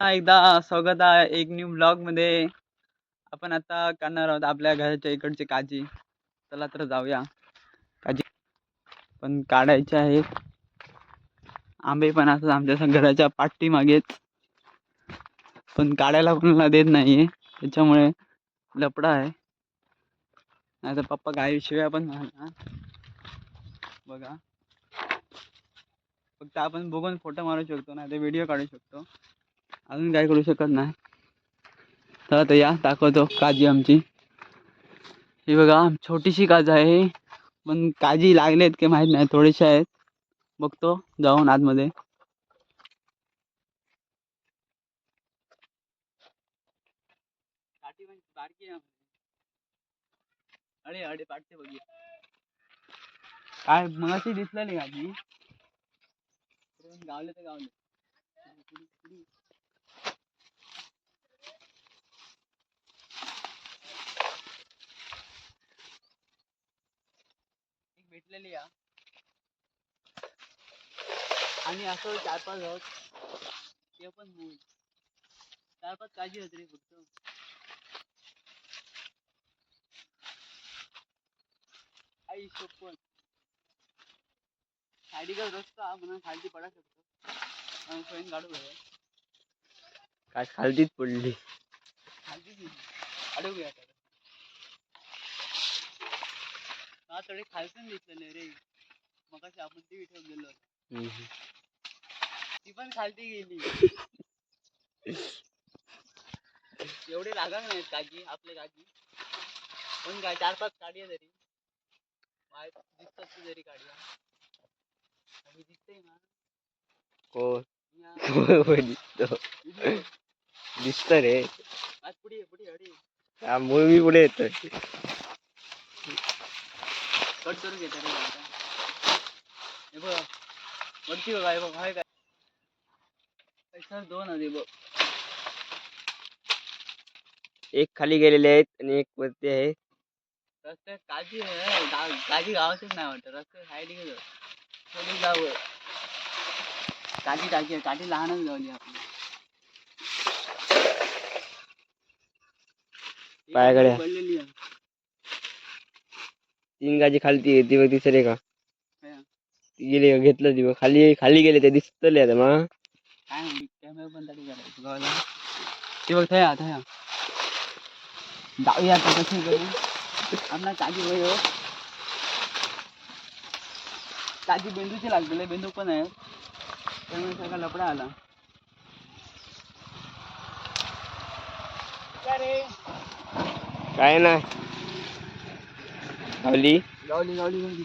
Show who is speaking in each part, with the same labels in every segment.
Speaker 1: एकदा स्वागत आहे एक न्यू ब्लॉगमध्ये आपण आता करणार आहोत आपल्या घराच्या इकडची काजी. चला तर जाऊया. काजी पण काढायचे आहे आंबे पण असतात आमच्या घराच्या पाठी मागेच पण काढायला कोणाला देत नाहीये. त्याच्यामुळे लपडा आहे. नाही तर पप्पा काही शिव्या पण मारणार बघा. फक्त आपण बघून फोटो मारू शकतो नाही तर व्हिडिओ काढू शकतो. अजून काय करू शकत नाही. तर आता या दाखवतो काजी आमची. ही बघा छोटीशी काज आहे पण काजी लागलेत की माहीत नाही थोडेसे आहेत. बघतो जाऊन आतमध्ये. अरे अरे पाठते बघूया काय मगाशी दिसलेली काजी. गावले तर गावले. भेटलेली या. आणि असं चार पाच होत ते पण चार पाच काळजी होत रे फक्त. आई पण. सायडीकडे रस्ता? म्हणून खालती पडा शकतो. आणि स्वयं काढू बघा
Speaker 2: काय खालतीच पडली.
Speaker 1: खालती गेली अडवूया आता हा थोडे खालसून दिसलेले रे. मग आपण ती ठेवलेलो ती पण खालती गेली. एवढे लागत नाहीत काजी आपले काजी पण काय चार पाच काढी आहे तरी. दिसतात ती जरी काढी आणि दिसतंय ना.
Speaker 2: कोण?
Speaker 1: या.
Speaker 2: दिसतो रे.
Speaker 1: आज पुढे पुढे
Speaker 2: हा मूळ मी पुढे येतोय.
Speaker 1: कट करून घेता हे बघ वरती बघा हे बघ हाय काय? पैसा दोन आधी बघ.
Speaker 2: एक खाली गेलेले आहेत आणि एक वरती आहे.
Speaker 1: आहे गा- काळजी गावातच नाही वाटत. रस्त्यात साईड गेलो जावं काठी टाकी आहे काठी लहानच गावली आपली.
Speaker 2: पायाकडे.
Speaker 1: पडलेली आहे.
Speaker 2: तीन गाजी खालती आहे ती बघ तिसरे का गेली का? घेतलं ती बघ खाली खाली गेले ते दिसतले आता मग.
Speaker 1: काय म्हणते कॅमेरा पण तरी करायचं गावाला? ते बघ थया थया. जाऊया आता कशी करू आपला काजी वय हो. काजी बेंदूची लागलेले बेंदू पण आहे त्यामुळे सगळा लपडा आला. काय
Speaker 2: नाही. खाली
Speaker 1: गावली गावली गावली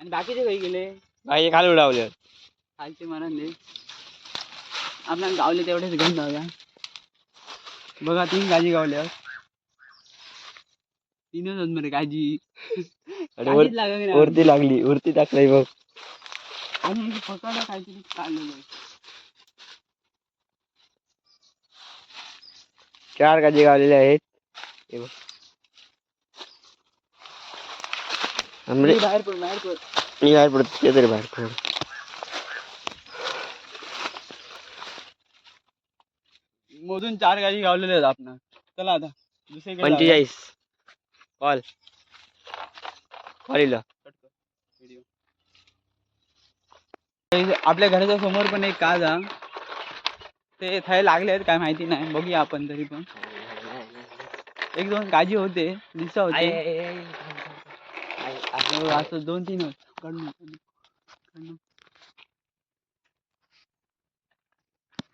Speaker 1: आणि बाकीचे काही गेले
Speaker 2: बाई खाली उडावले.
Speaker 1: खालचे मारांले आपल्या गावले तेवढेच घेऊन जाऊया. बघा तीन गाजी गावल्या. तीनच आहेत मरे गाजी. नाही.
Speaker 2: वरती लागली. वरती टाकलाय बघ.
Speaker 1: आणि पकडा काहीतरी काढलेलं.
Speaker 2: चार गाजी गावलेले आहेत. हे बघ. आंबे
Speaker 1: मी बाहेर पड बाहेर पड
Speaker 2: मी बाहेर पडतो ते तरी बाहेर पड
Speaker 1: मोजून चार गाडी गावलेले आहेत आपण. चला आता दुसरीकडे.
Speaker 2: पंचेचाळीस. कॉल. कॉल
Speaker 1: आपल्या घराच्या समोर पण एक काज हा. ते थाय लागले आहेत काय माहिती नाही. बघूया आपण तरी पण. एक दोन काजी होते दिसा होते. असं असं दोन तीन होत काढून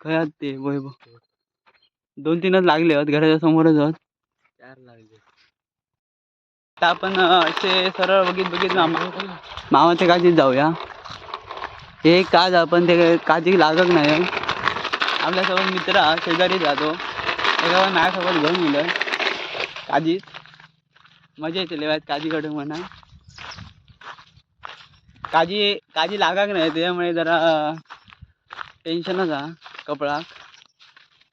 Speaker 1: आहेत ते वैभव. दोन तीनच लागले आहेत घराच्या समोरच आहेत.
Speaker 2: चार लागले.
Speaker 1: आता आपण असे सरळ बघित बघित मामा मामाच्या काजीत जाऊया. हे काज आपण ते काजी लागत नाही. आपल्यासोबत मित्र शेजारी जातो. एका माझ्यासोबत घेऊन गेलं. काजीत मजा येते लेवायत काजीकडे म्हणा. काजी काजी लागाक नाही त्याच्यामुळे जरा टेन्शनच हा कपडाक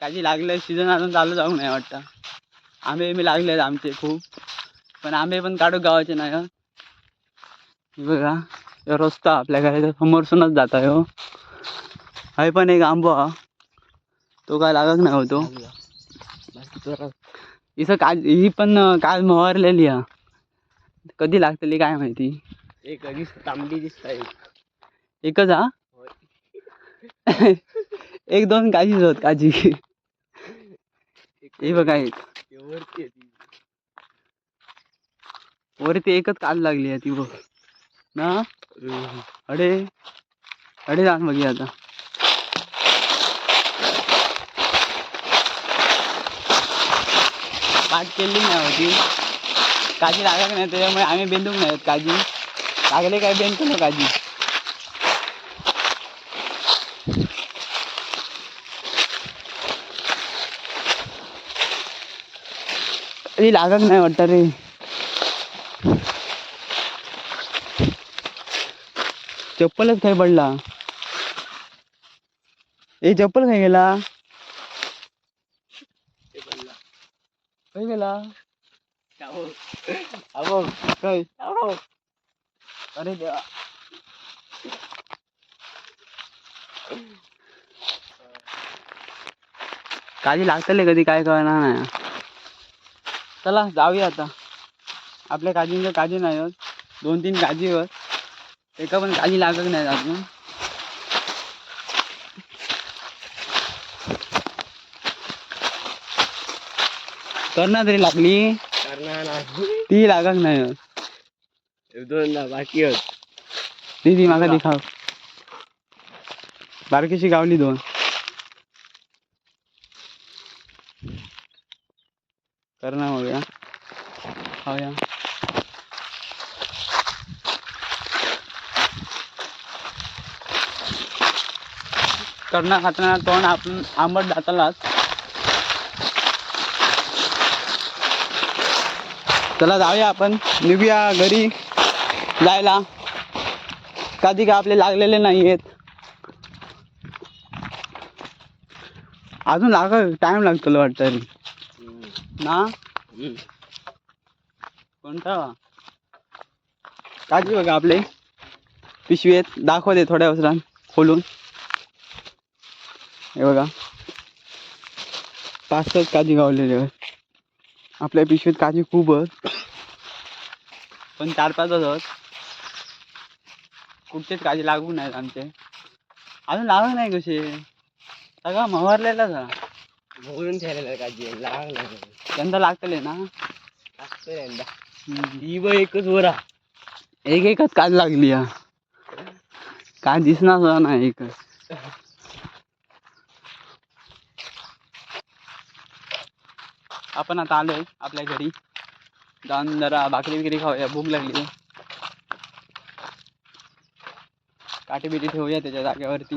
Speaker 1: काजी लागले सीझन अजून चालू जाऊ नाही वाटतं. आंबे मी लागले आहेत आमचे खूप. पण आंबे पण काढू गावाचे नाही हो. बघा ह्यो रस्ता आपल्या घराच्या समोरसूनच जाता हो. हाय पण एक आंबो. हा तो काय लागत नाही होतो इथं काज ही पण काज काल मोहरलेली हा कधी लागतली काय माहिती?
Speaker 2: एक तांबडी दिसत आहे
Speaker 1: एकच हा? एक दोन काजीच होत काजी. हे बघा एक.
Speaker 2: वरती.
Speaker 1: वरती एकच काल लागली आहे ती बघ. ना. अडे. अडे जाण बघी आता. पाठ केली नाही होती. काजी लागत नाही त्याच्यामुळे आम्ही बेंदूक नाही काजी. लागले काय बेंद केलं काजी कधी लागत नाही वाटतं रे चप्पलच काय पडला ए चप्पल काय गेला. काय गेला. काय. अरे देवा. काळजी लागतले कधी काय कळणार नाही. चला जाऊया आता. आपल्या काजींचं काजी नाही होत. दोन तीन काजी होत. एका पण काजी लागत नाही अजून. करणार तरी लागली. ती लागत नाही होत
Speaker 2: दोनदा बाकी होत.
Speaker 1: ती ती माका दिखाव. बारकीशी गावली दोन. कर ना होऊया. या करणं खाताना तोंड आपण आंबट जातालाच चला जाऊया आपण. निघूया घरी. जायला. कधी काय आपले लागलेले नाही आहेत अजून लाग टाइम लागतो वाटतं ना? कोणता? काजी बघा आपले. पिशवी आहेत दाखवते थोड्या वसरात खोलून. हे बघा. पाच तास काजी गावलेले आहेत. आपल्या पिशवीत काजी खूप आहेत. पण चार पाचच आहेत. कुठचेच काजी लागू नाहीत आमचे. अजून लागत नाही कसे सगळा मवारलेला झाला
Speaker 2: भरून ठेवलेला काजी लागला
Speaker 1: यंदा लागतले ना.
Speaker 2: असतो यंदा. ही बघ एकच वरा.
Speaker 1: एक एकच काज लागली हा काय दिसणार सुद्धा नाही एकच. आपण आता आलोय आपल्या घरी. जाऊन जरा भाकरी बिकरी खाऊया भूक लागली. काठी बिटी ठेवूया त्याच्या जागेवरती.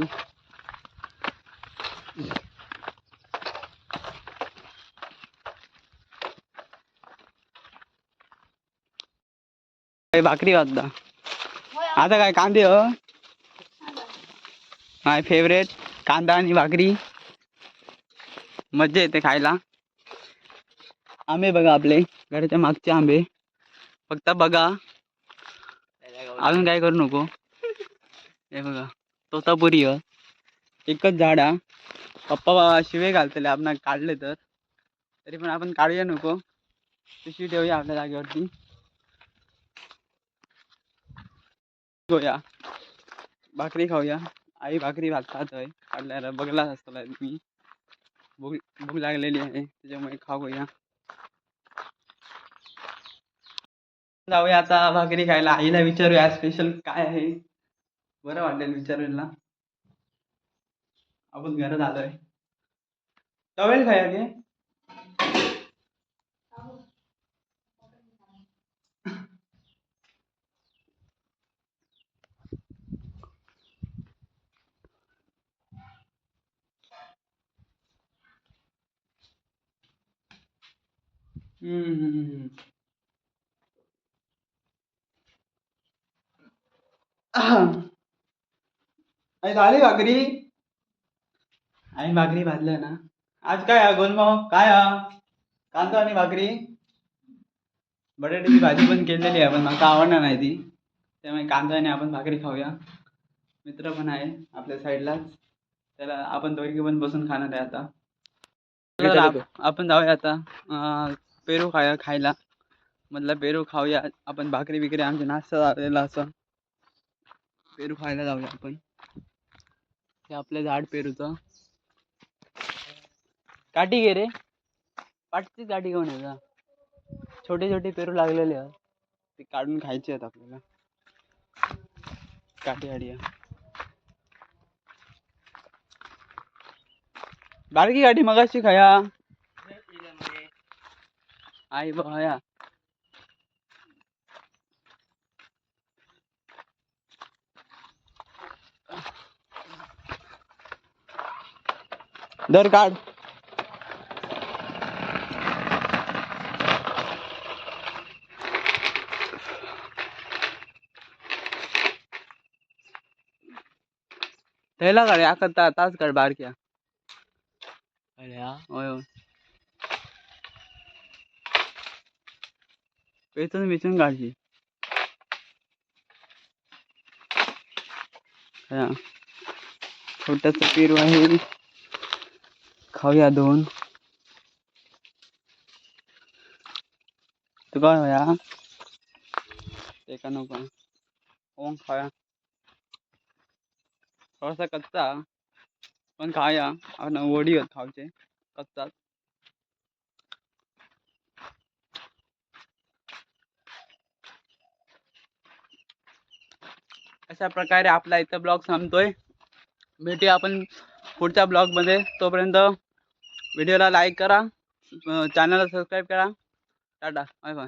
Speaker 1: भाकरी वाजता. आता काय कांदे हो? माय फेवरेट कांदा आणि भाकरी. मज्जा येते खायला. आंबे बघा आपले घराच्या मागचे आंबे. फक्त बघा. अजून काय करू नको? हे बघा तोतापुरी ह एकच झाड हा पप्पा शिवे घालतले आपण काढले तर. तरी पण आपण काढूया नको. पिशवी ठेवूया आपल्या जागेवरती. गोया भाकरी खाऊया. आई भाकरी भात खात आहे. काढल्याला बघला असतो मी. भूक भूक लागलेली आहे त्याच्यामुळे खाऊया. जाऊया आता भाकरी खायला. आईला विचारूया स्पेशल काय आहे? बरं वाटेल विचारूया आपण घरात आलोय. टवेल खाया गे हम्म. आई झाली भाकरी? आई भाकरी भाजलं ना. आज काय हा काय हा कांदा आणि भाकरी? बटाट्याची भाजी पण केलेली आहे पण मला आवडणार नाही ती. त्यामुळे कांदा आणि आपण भाकरी खाऊया. मित्र पण आहे आपल्या साईडलाच त्याला आपण दोघी पण बसून खाणार आहे आता. आपण जाऊया आता. पेरू खाया खायला. मधला पेरू खाऊया. आपण भाकरी बिकरी आमच्या नाश्ता झालेला असं. पेरू खायला जाऊया आपण. हे आपलं झाड पेरूचं. काठी घे रे. पाठची काठी घेऊन ये छोटे छोटे पेरू लागलेले आहेत. ते काढून खायचे आहेत आपल्याला. काठी आडी बारकी गाठी मगाशी खाया. आई बया दर काढ. त्याला काढ आका ता तास काढ बारक्या. होय होय. वेचून वेचून काढची छोटासा पेरू आहे खाऊया दोन. तू काय होया? ते का नको ओम खाया? थोडासा कच्चा पण खाया. आपण वडी आहेत खावचे कच्चा. अशा प्रकारे आपला इथं ब्लॉग संपतोय. भेटूया आपण पुढच्या ब्लॉगमध्ये. तोपर्यंत व्हिडिओला लाईक करा चॅनलला सबस्क्राईब करा. Tata bye bye.